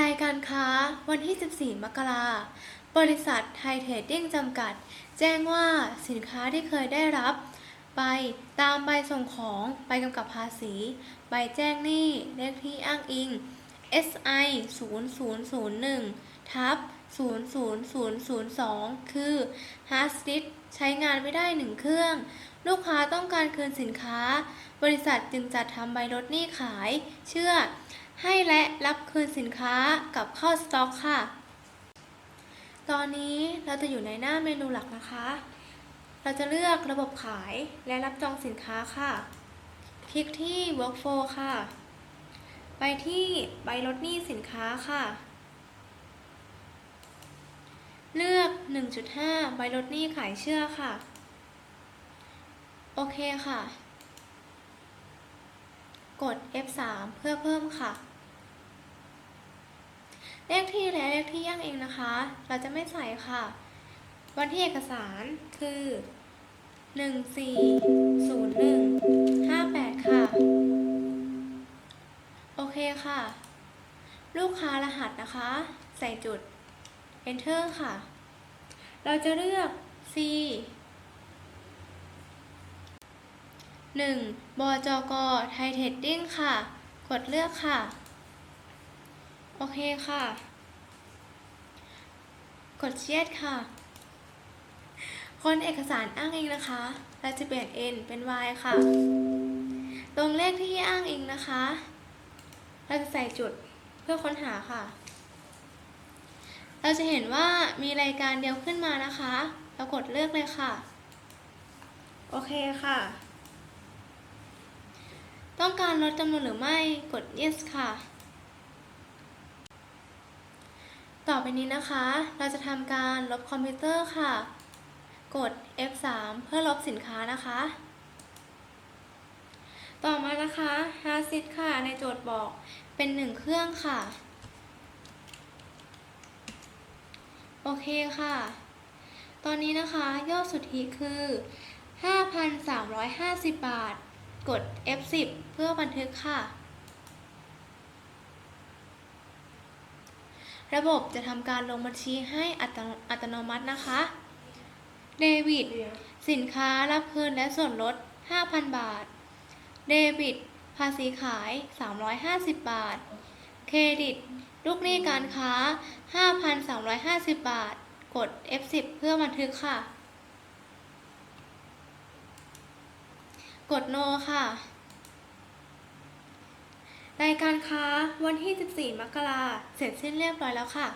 รายการค้าวันที่ 14 มกราบริษัทไทยเทรดดิ้งจำกัด แจ้งว่าสินค้าที่เคยได้รับ ไปตามใบส่งของ ใบกำกับภาษี ใบแจ้งหนี้เลขที่อ้างอิง SI 0001ทับ00002 คือ hard disk ใช้งานไม่ได้ 1 เครื่อง ลูกค้าต้องการคืนสินค้า บริษัทจึงจัดทำใบลดหนี้ขาย เชื่อ ให้และรับคืนสินค้ากับเข้าสต็อกค่ะ ตอนนี้เราจะอยู่ในหน้าเมนูหลักนะคะ เราจะเลือกระบบขายและรับจองสินค้าค่ะ คลิกที่ workflow ค่ะ ไปที่ใบลดหนี้สินค้าค่ะ เลือก 1.5 ใบลดหนี้ขายเชื่อค่ะ โอเคค่ะ กด F3 เพื่อเพิ่มค่ะ เลขที่และเลขที่ย่างเองนะคะ เราจะไม่ใส่ค่ะ วันที่เอกสารคือ 140158ค่ะโอ เคค่ะ ลูกค้ารหัสนะคะ ใส่จุด enter ค่ะ เราจะเลือก C 1 บจกไทยเทรดดิ้งค่ะ กดเลือกค่ะ โอเคค่ะ กดเชียดค่ะ คนเอกสารอ้างอิงนะคะ เราจะเปลี่ยน N เป็น Y ค่ะ ตรงเลขที่อ้างอิงนะคะ เราจะใส่จุดเพื่อค้นหาค่ะ เราจะเห็นว่ามีรายการเดียวขึ้นมานะคะ เรากดเลือกเลยค่ะ โอเคค่ะ ต้องการลดจำนวนหรือไม่กด yes ค่ะ ต่อไปนี้นะคะ เราจะทำการลบคอมพิวเตอร์ค่ะ กด F3 เพื่อลบสินค้านะคะ ต่อมานะคะ hard disk ค่ะ ในโจทย์บอกเป็นหนึ่งเครื่องค่ะ โอเคค่ะ ตอนนี้นะคะยอดสุทธิคือ 5,350 บาท กด F10 เพื่อบันทึกค่ะ ระบบจะทำการลงบัญชีให้อัตโนอัตโนมัตินะคะเดบิตสินค้ารับคืนและส่วนลด 5,000 บาท เดบิต ภาษีขาย 350 บาท เครดิต ลูกหนี้การค้า 5,350 บาท กด F10 เพื่อบันทึกค่ะ กด No ค่ะ รายการค้าวันที่ 14 มกราเสร็จสิ้นเรียบร้อยแล้วค่ะ